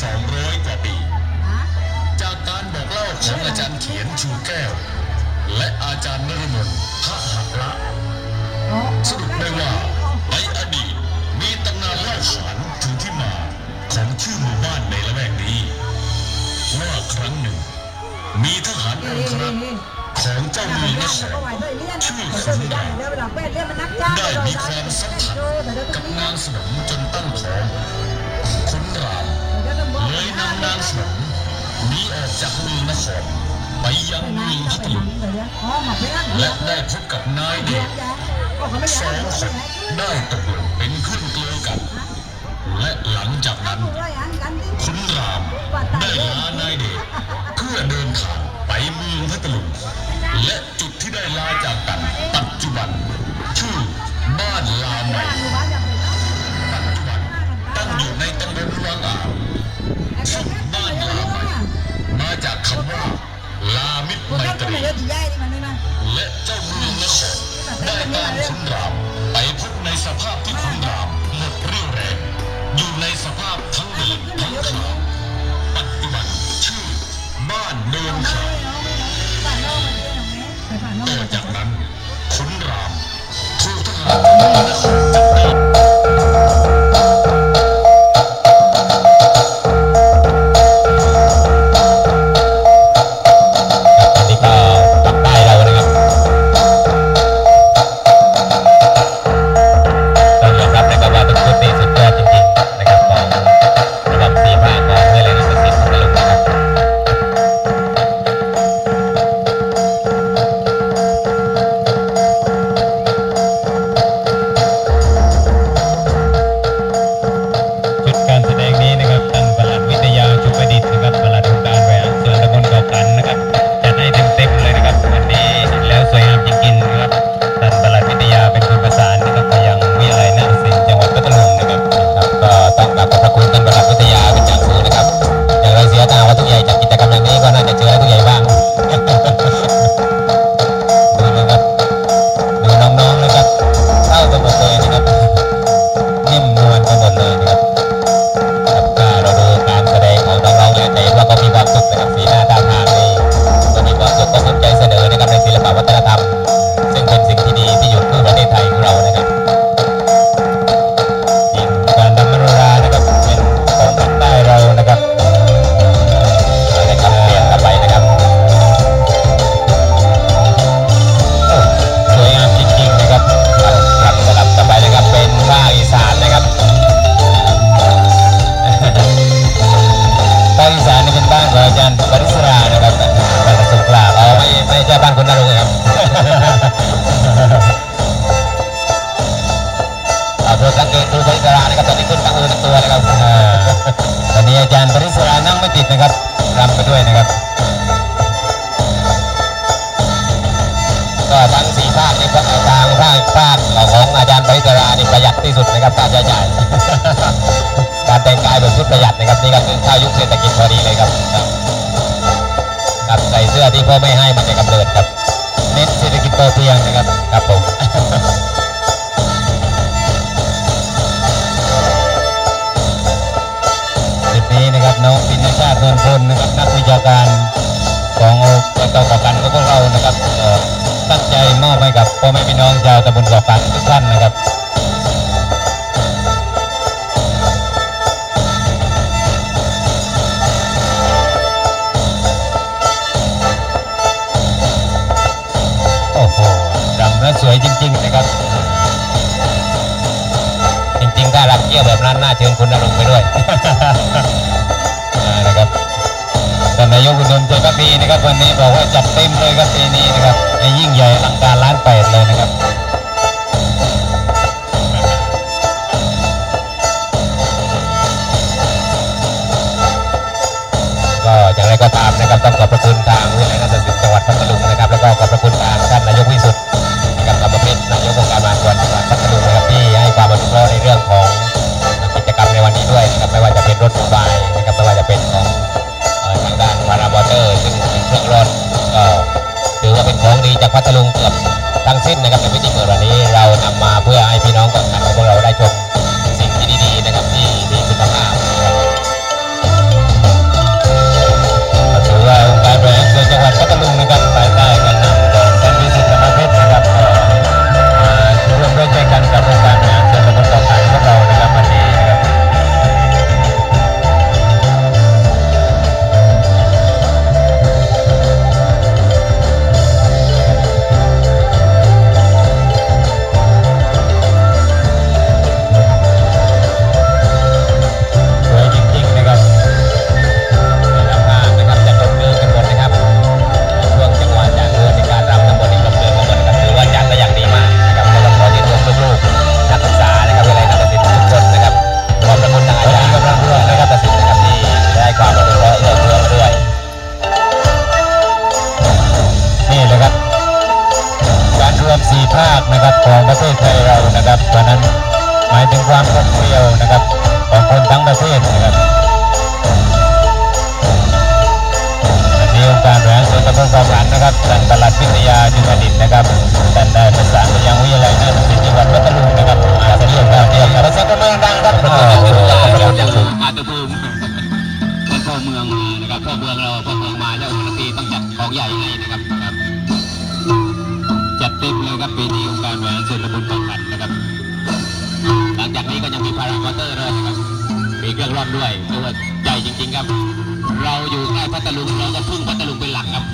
200 กว่าปี จากการบอกเล่าของอาจารย์เขียนชูแก้ว และอาจารย์นฤมลพระหักละสรุปได้ว่า ในอดีตมีตำนานเล่าขานถึงที่มาของชื่อหมู่บ้านในละแวกนี้ ว่าครั้งหนึ่ง มีทหารองครักษ์ของเจ้าเมืองนครชื่อขุนรามได้มีความสัมพันธ์กับนางสนมจนตั้งท้องขุนรามเลย นำนางสนมหนีออกจากเมืองนครไปยังเมืองพัทลุงและได้พบกับนายเดชสองคนได้ตกลงเป็นเพื่อนเกลือกัน และหลังจากนั้นคุณรามได้ลานายเดชเพื่อเดินทางไปเมืองพัทลุงและจุดที่ได้ลาจาก สังเกตดูปริศรานะครับตอนนี้ขึ้นตั้งมือตั้งตัวนะครับตอนนี้อาจารย์ปริศรานั่งไม่ติดนะครับรำไปด้วยนะครับ ก็ทั้งสี่ภาคนี่ทางภาคภาคของอาจารย์ปริศรานี่ประหยัดที่สุดนะครับค่าใช้จ่ายการแต่งกายแบบชุดประหยัดนะครับนี่ก็คือข้ายุคเศรษฐกิจพอดีเลยครับครับครับใส่เสื้อที่พ่อไม่ให้มันจะกำเนิดครับเน้นเศรษฐกิจพอเพียงนะครับครับผม นนะครับนักวิชาการของอบตเกากันของพวกเรานะครับตั้งใจมอบให้กับพ่อแม่พี่น้องชาวตำบลเกากันทุกท่านนะครับโอ้โหรำแล้วสวยจริง ๆ นะครับ จริงๆถ้ารำเกี่ยวแบบนั้นน่าเชิญคุณนรงไปด้วยายกอุดมใจพักดีนะครับวันนี้บอกว่าจัดเต็มเลยครับปีนี้นะครับให้ยิ่งใหญ่อลังการล้านแปดเลยนะครับก็อย่างไรก็ตามนะครับต้องขอบพระคุณ วอเตอร์ซึ่งเป็นเครื่องร้อนก็ถือว่าเป็นของดีจากพัทลุงเกือบทั้งสิ้นนะครับในพิธีเปิดวันนี้เรานำมาเพื่อให้พี่น้องคนไทยของเราได้ชม รื่องร่อนด้วยเรียกว่าใหญ่จริง ๆ ครับ เราอยู่ใกล้พัทลุงเราก็พึ่งพัทลุงเป็นหลักครับ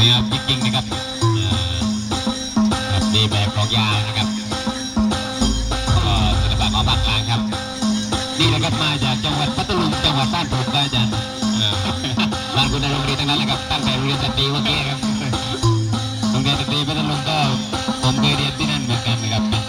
วยงามจริงๆนะครับเอ่อครับนี่แบบของยาวนะครับก็ศิลปะของภาคกลางครับ นี่นะครับมาจากจังหวัดพัทลุงจังหวัดบ้านผมครับอาจารย์เออบ้านคุณในโรงเรียนทั้งนั้นแหละครับตั้งแต่โรงเรียนสตรีเมื่อกี้ครับโรงเรียนสตรีพัทลุงก็ผมเคยเรียนที่นั่นเหมือนกันนะครับ